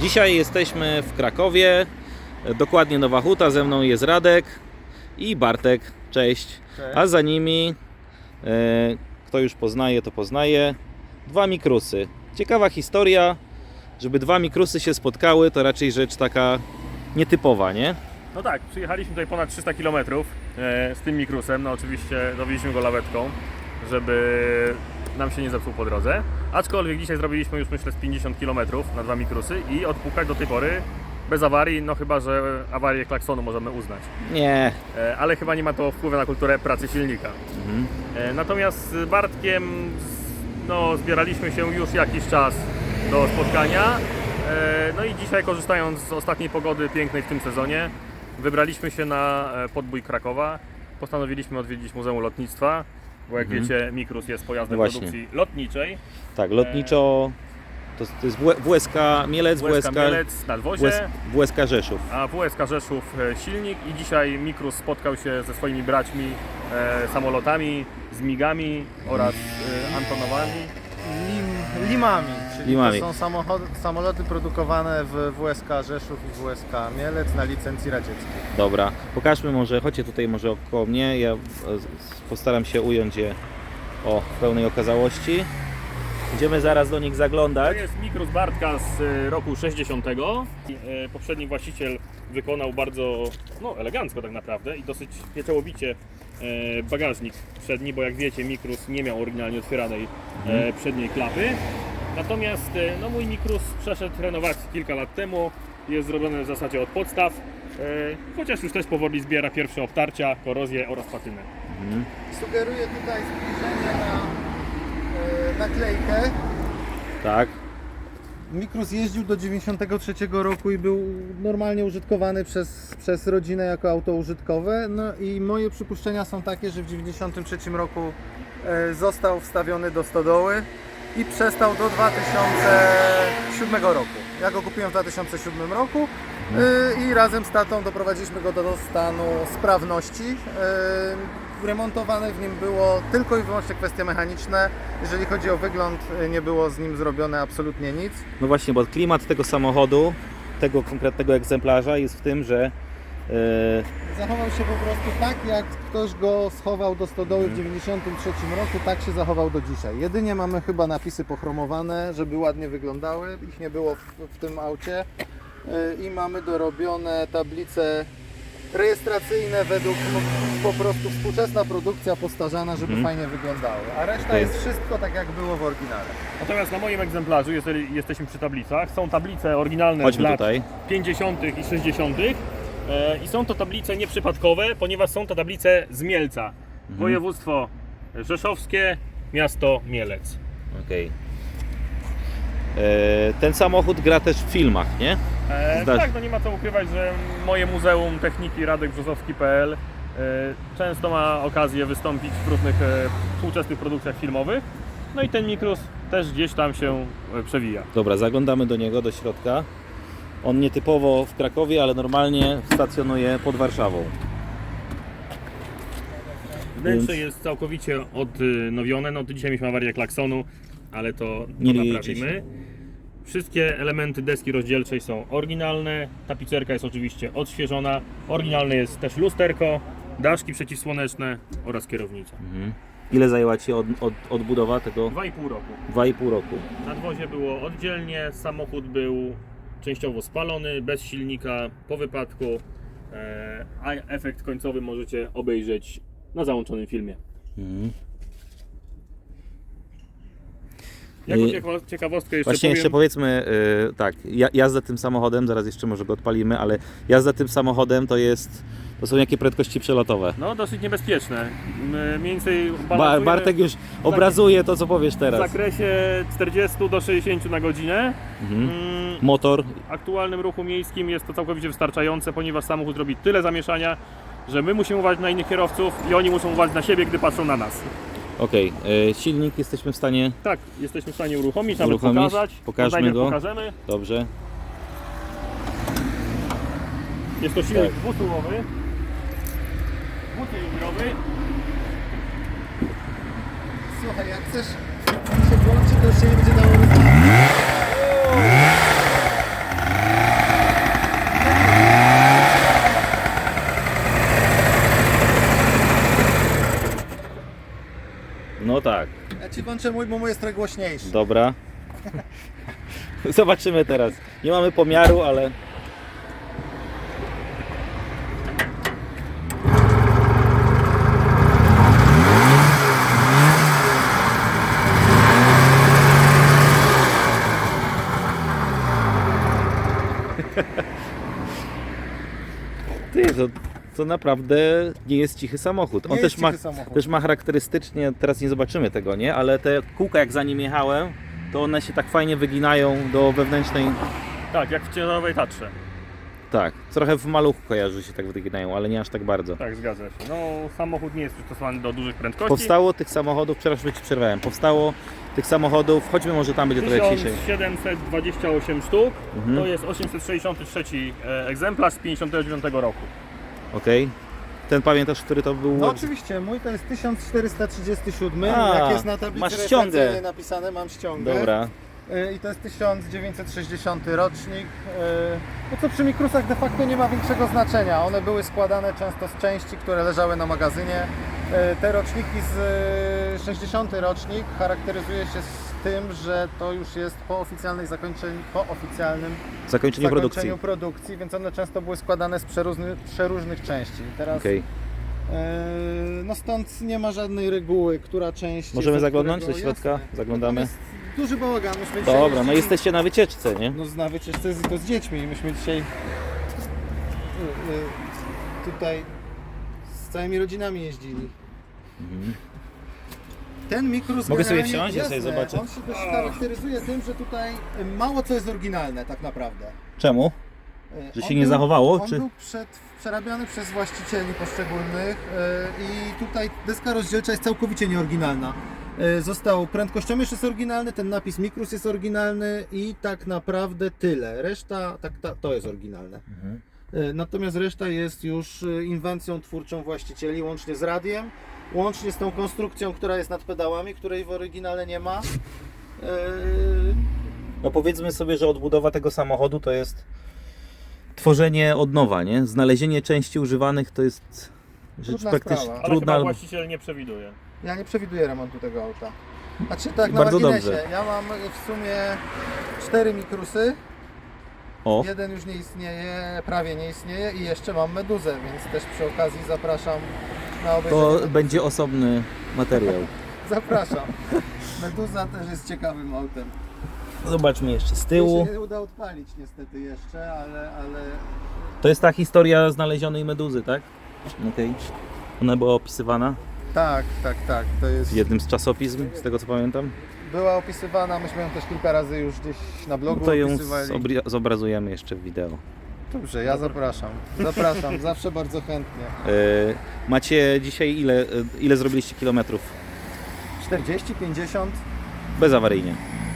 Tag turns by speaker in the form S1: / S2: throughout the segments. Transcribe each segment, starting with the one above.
S1: Dzisiaj jesteśmy w Krakowie, dokładnie Nowa Huta, ze mną jest Radek i Bartek, cześć.
S2: Cześć.
S1: A za nimi, e, kto już poznaje, to poznaje, dwa mikrusy. Ciekawa historia, żeby dwa mikrusy się spotkały, to raczej rzecz taka nietypowa, nie?
S2: No tak, przyjechaliśmy tutaj ponad 300 km e, z tym mikrusem. No oczywiście dowieźliśmy go lawetką, żeby nam się nie zepsuł po drodze. Aczkolwiek dzisiaj zrobiliśmy już myślę z 50 km na dwa mikrusy i odpukać do tej pory bez awarii, no chyba, że awarię klaksonu możemy uznać.
S1: Nie.
S2: E, ale chyba nie ma to wpływu na kulturę pracy silnika.
S1: Mhm.
S2: E, Natomiast z Bartkiem no, zbieraliśmy się już jakiś czas do spotkania. E, No i dzisiaj korzystając z ostatniej pogody pięknej w tym sezonie, wybraliśmy się na podbój Krakowa. Postanowiliśmy odwiedzić Muzeum Lotnictwa, bo jak
S1: Mhm.
S2: wiecie Mikrus jest pojazdem
S1: Właśnie.
S2: produkcji lotniczej.
S1: Tak, lotniczo to, to jest WSK Mielec,
S2: WSK
S1: WSK,
S2: Mielec,
S1: WS, WSK Rzeszów.
S2: a WSK Rzeszów e, silnik i dzisiaj Mikrus spotkał się ze swoimi braćmi e, samolotami, z migami oraz e, Antonowami.
S3: Lim, limami, czyli
S1: Limami.
S3: to są samochody, samoloty produkowane w WSK Rzeszów i WSK Mielec na licencji radzieckiej.
S1: Dobra, pokażmy może, chodźcie tutaj może około mnie, ja e, postaram się ująć je o w pełnej okazałości. Będziemy zaraz do nich
S2: To
S1: zaglądać.
S2: jest Mikrus Bartka z e, roku 60. E, Poprzedni właściciel wykonał bardzo no, elegancko tak naprawdę i dosyć nieczołowicie e, bagażnik przedni, bo jak wiecie Mikrus nie miał oryginalnie otwieranej e, przedniej klapy. Natomiast e, no, mój Mikrus przeszedł renowację kilka lat temu, jest zrobiony w zasadzie od podstaw, e, chociaż już też powoli zbiera pierwsze obtarcia, korozję oraz patynę.
S3: Sugeruję tutaj zbliżenie na e, naklejkę.
S1: Tak,
S3: Mikrus jeździł do 93 roku i był normalnie użytkowany przez, przez rodzinę jako auto użytkowe. No i moje przypuszczenia są takie, że w 93 roku został wstawiony do stodoły i przestał do 2007 roku. Ja go kupiłem w 2007 roku e, i razem z tatą doprowadziliśmy go do stanu sprawności. E, Remontowane w nim było tylko i wyłącznie kwestie mechaniczne. Jeżeli chodzi o wygląd, e, nie było z nim zrobione absolutnie nic.
S1: no właśnie, bo klimat tego samochodu, tego konkretnego egzemplarza jest w tym, że
S3: Zachował się po prostu tak, jak ktoś go schował do stodoły w 1993 roku, tak się zachował do dzisiaj. Jedynie mamy chyba napisy pochromowane, żeby ładnie wyglądały. Ich nie było w, w tym aucie. Yy, I mamy dorobione tablice rejestracyjne według no, po prostu współczesna produkcja postarzana, żeby
S1: Mhm.
S3: fajnie wyglądały. A reszta
S1: Okej.
S3: jest wszystko tak, jak było w oryginale.
S2: Natomiast na moim egzemplarzu, jeżeli jesteśmy przy tablicach, są tablice oryginalne z
S1: chodźmy
S2: lat
S1: tutaj.
S2: 50. i 60. E, I są to tablice nieprzypadkowe, ponieważ są to tablice z Mielca.
S1: Mhm.
S2: Województwo rzeszowskie, miasto Mielec.
S1: Okej. E, Ten samochód gra też w filmach, nie?
S2: E, tak, no nie ma co ukrywać, że moje Muzeum Techniki Radek Brzozowski.pl e, często ma okazję wystąpić w różnych współczesnych produkcjach filmowych. No i ten Mikrus też gdzieś tam się przewija.
S1: Dobra, zaglądamy do niego, do środka. On nietypowo w Krakowie, ale normalnie stacjonuje pod Warszawą.
S2: Wnętrze jest całkowicie odnowione. No to dzisiaj mieliśmy awarię klaksonu, ale to
S1: Nie
S2: naprawimy. Wszystkie elementy deski rozdzielczej są oryginalne. Tapicerka jest oczywiście odświeżona. Oryginalne jest też lusterko, daszki przeciwsłoneczne oraz kierownica.
S1: Mhm. Ile zajęła Ci od, od, odbudowa tego?
S2: 2,5 roku.
S1: 2,5 roku.
S2: Nadwozie było oddzielnie, samochód był częściowo spalony, bez silnika, po wypadku, e, a efekt końcowy możecie obejrzeć na załączonym filmie.
S1: Mhm.
S2: Ciekawo- ciekawostkę jeszcze
S1: Właśnie
S2: powiem,
S1: jeszcze powiedzmy, yy, tak, ja, jazda tym samochodem, zaraz jeszcze może go odpalimy, ale jazda tym samochodem to jest, to są jakie prędkości przelotowe?
S2: no dosyć niebezpieczne. Mniej więcej
S1: Ba
S2: balansujemy
S1: Bartek już obrazuje to, co powiesz
S2: w
S1: teraz.
S2: zakresie 40 do 60 na godzinę.
S1: Mhm.
S2: Mm,
S1: Motor,
S2: W aktualnym ruchu miejskim jest to całkowicie wystarczające, ponieważ samochód robi tyle zamieszania, że my musimy uważać na innych kierowców i oni muszą uważać na siebie, gdy patrzą na nas.
S1: okej, yy, silnik jesteśmy w stanie,
S2: Tak, jesteśmy w stanie uruchomić, nawet
S1: Uruchomić?
S2: pokazać.
S1: Pokażmy
S2: Najpierw
S1: go.
S2: pokażemy.
S1: dobrze,
S2: Jest to silnik
S1: Tak
S2: buty wirowy.
S3: Słuchaj, jak chcesz się włączyć, to się nie będzie dało No tak, Ja ci włączę mój, bo mój jest trochę głośniejszy.
S1: dobra. Zobaczymy teraz. Nie mamy pomiaru, ale Ty, to, to naprawdę nie jest cichy samochód. On
S3: Nie
S1: też
S3: jest
S1: ma,
S3: cichy samochód.
S1: też ma charakterystycznie, teraz nie zobaczymy tego, nie? Ale te kółka jak za nim jechałem, to one się tak fajnie wyginają do wewnętrznej.
S2: Tak, jak w ciężarowej Tatrze.
S1: Tak, trochę w maluchu kojarzy się tak wyginają, ale nie aż tak bardzo.
S2: Tak, zgadza się. No, samochód nie jest przystosowany do dużych prędkości.
S1: Powstało tych samochodów, przepraszam, że ci przerwałem. Powstało tych samochodów, choćby może tam będzie trochę ciszej.
S2: 1728 sztuk,
S1: Mhm.
S2: to jest 863 e, egzemplarz z 59 roku.
S1: Okej. Ten pamiętasz, który to był?
S3: No oczywiście, mój to jest 1437,
S1: A,
S3: jak jest na tablicy
S1: masz ściągę.
S3: napisane, mam ściągę.
S1: Dobra.
S3: Y, I to jest 1960 rocznik. Y, No co przy mikrusach de facto nie ma większego znaczenia. One były składane często z części, które leżały na magazynie. Y, Te roczniki z y, 60 rocznik charakteryzuje się z tym, że to już jest po oficjalnej zakończeniu, po oficjalnym
S1: Zakończenie produkcji.
S3: zakończeniu produkcji, więc one często były składane z przeróżnych, przeróżnych części. Teraz
S1: Okej.
S3: E, no stąd nie ma żadnej reguły, która część.
S1: Możemy zaglądnąć do środka?
S3: Jasne.
S1: Zaglądamy.
S3: Natomiast Duży bałagan. Myśmy dzisiaj
S1: Dobra, no
S3: jeździli-
S1: jesteście na wycieczce, nie?
S3: No na wycieczce z, to z dziećmi. Myśmy dzisiaj y, y, tutaj z całymi rodzinami jeździli. Ten mikrus
S1: Mhm. Mogę sobie
S3: generalnie-
S1: wsiąść? Ja sobie
S3: jasne,
S1: zobaczę.
S3: On się dość charakteryzuje tym, że tutaj mało co jest oryginalne tak naprawdę.
S1: Czemu?
S3: Y,
S1: Że
S3: on
S1: się nie zachowało,
S3: On
S1: czy-
S3: był przed, przerabiany przez właścicieli poszczególnych y, i tutaj deska rozdzielcza jest całkowicie nieoryginalna. Y, Został prędkościomierz jest oryginalny, ten napis Mikrus jest oryginalny i tak naprawdę tyle. Reszta, tak, ta, to jest oryginalne.
S1: Mhm.
S3: Natomiast reszta jest już inwencją twórczą właścicieli, łącznie z radiem, łącznie z tą konstrukcją, która jest nad pedałami, której w oryginale nie ma.
S1: No powiedzmy sobie, że odbudowa tego samochodu to jest tworzenie od nowa, nie? Znalezienie części używanych to jest rzecz
S3: Trudna
S1: praktycznie
S3: sprawa.
S2: Ale
S1: trudna.
S2: chyba właściciel nie przewiduje.
S3: Ja nie przewiduję remontu tego auta. Znaczy tak, na
S1: Bardzo
S3: marginesie.
S1: dobrze.
S3: Ja mam w sumie cztery mikrusy.
S1: O,
S3: Jeden już nie istnieje, prawie nie istnieje i jeszcze mam meduzę, więc też przy okazji zapraszam na obejrzenie.
S1: to będzie osobny materiał.
S3: Zapraszam. Meduza też jest ciekawym autem.
S1: Zobaczmy jeszcze z tyłu.
S3: się nie uda odpalić niestety jeszcze, ale, ale
S1: To jest ta historia znalezionej meduzy, tak? Okej. Ona była opisywana
S3: tak, tak, tak. To jest.
S1: w jednym z czasopism, z tego co pamiętam.
S3: Była opisywana, myśmy ją też kilka razy już gdzieś na blogu
S1: to ją
S3: opisywali.
S1: zobri- zobrazujemy jeszcze w wideo.
S3: Dobrze, ja zapraszam. Zapraszam, zawsze bardzo chętnie.
S1: E, macie dzisiaj ile, e, ile zrobiliście kilometrów?
S3: 40, 50
S1: Bezawaryjnie.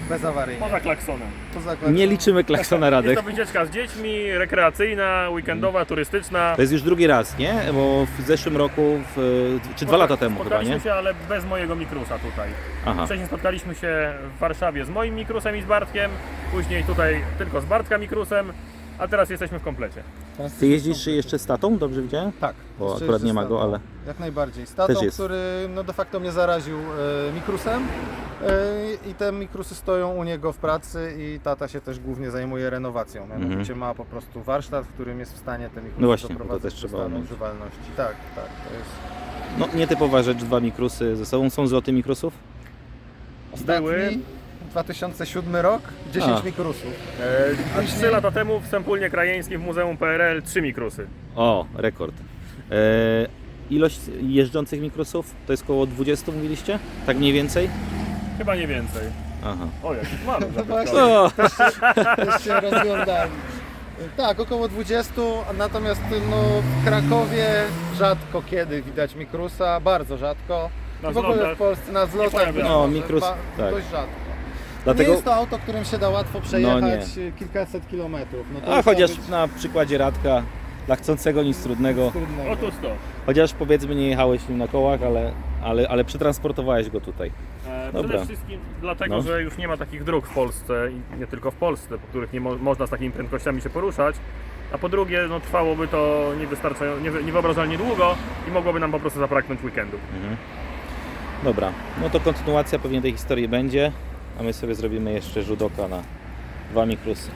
S3: Bezawaryjnie.
S2: Poza klaksonem.
S3: Poza klaksonem.
S1: Nie liczymy klaksona
S2: Jest
S1: Radek.
S2: to wycieczka z dziećmi, rekreacyjna, weekendowa, turystyczna.
S1: To jest już drugi raz, nie? Bo w zeszłym roku, w, czy dwa lata temu chyba,
S2: Spotkaliśmy
S1: nie?
S2: się, ale bez mojego mikrusa tutaj.
S1: Aha.
S2: Wcześniej spotkaliśmy się w Warszawie z moim mikrusem i z Bartkiem, później tutaj tylko z Bartka mikrusem, a teraz jesteśmy w komplecie.
S1: Ty jeździsz jeszcze z tatą, dobrze widziałem?
S3: Tak.
S1: Bo
S3: jeszcze
S1: akurat nie ma
S3: z
S1: go,
S3: tatą.
S1: ale-
S3: Jak najbardziej. Z tatą,
S1: Też jest.
S3: który no de facto mnie zaraził e, mikrusem e, i te mikrusy stoją u niego w pracy i tata się też głównie zajmuje renowacją. Mianowicie ma po prostu warsztat, w którym jest w stanie te mikrusy
S1: Mhm. No właśnie, to
S3: doprowadzić
S1: też
S3: do
S1: trzeba
S3: stanu
S1: umieć.
S3: używalności. Tak, tak. To jest
S1: No nietypowa rzecz, dwa mikrusy ze sobą. Są zloty mikrusów?
S3: ostatni
S2: Były
S3: 2007 rok, 10
S1: A.
S3: mikrusów.
S2: E, a trzy lata temu w Sępólnie Krajeńskim w Muzeum PRL trzy mikrusy.
S1: O, rekord. E, ilość jeżdżących mikrusów to jest około 20 mówiliście? Tak mniej więcej?
S2: Chyba nie więcej.
S1: Aha.
S2: O, jaki mamy
S3: No właśnie.
S1: O,
S3: też się rozglądali. Tak, około 20, natomiast no, w Krakowie rzadko kiedy widać mikrusa, bardzo rzadko.
S2: Na
S3: w ogóle
S2: zlotach
S3: w Polsce na zlotach
S2: pojawia
S3: być
S2: się.
S1: No,
S3: może,
S1: mikrus,
S3: ba-
S1: tak.
S3: dość rzadko.
S1: Dlatego...
S3: Nie jest to auto, którym się da łatwo przejechać
S1: nie.
S3: kilkaset kilometrów. No to
S1: A chociaż
S3: być
S1: na przykładzie Radka, dla chcącego nic trudnego.
S3: trudnego.
S2: Otóż to.
S1: Chociaż powiedzmy nie jechałeś nim na kołach, ale, ale, ale przetransportowałeś go tutaj.
S2: E,
S1: Dobra.
S2: Przede wszystkim dlatego,
S1: No.
S2: że już nie ma takich dróg w Polsce i nie tylko w Polsce, po których nie mo- można z takimi prędkościami się poruszać. A po drugie, no, trwałoby to niewystarczająco, niewy- niewyobrażalnie długo i mogłoby nam po prostu zabraknąć weekendu.
S1: Dobra, no to kontynuacja pewnie tej historii będzie, a my sobie zrobimy jeszcze rzut oka na dwa mikrusy.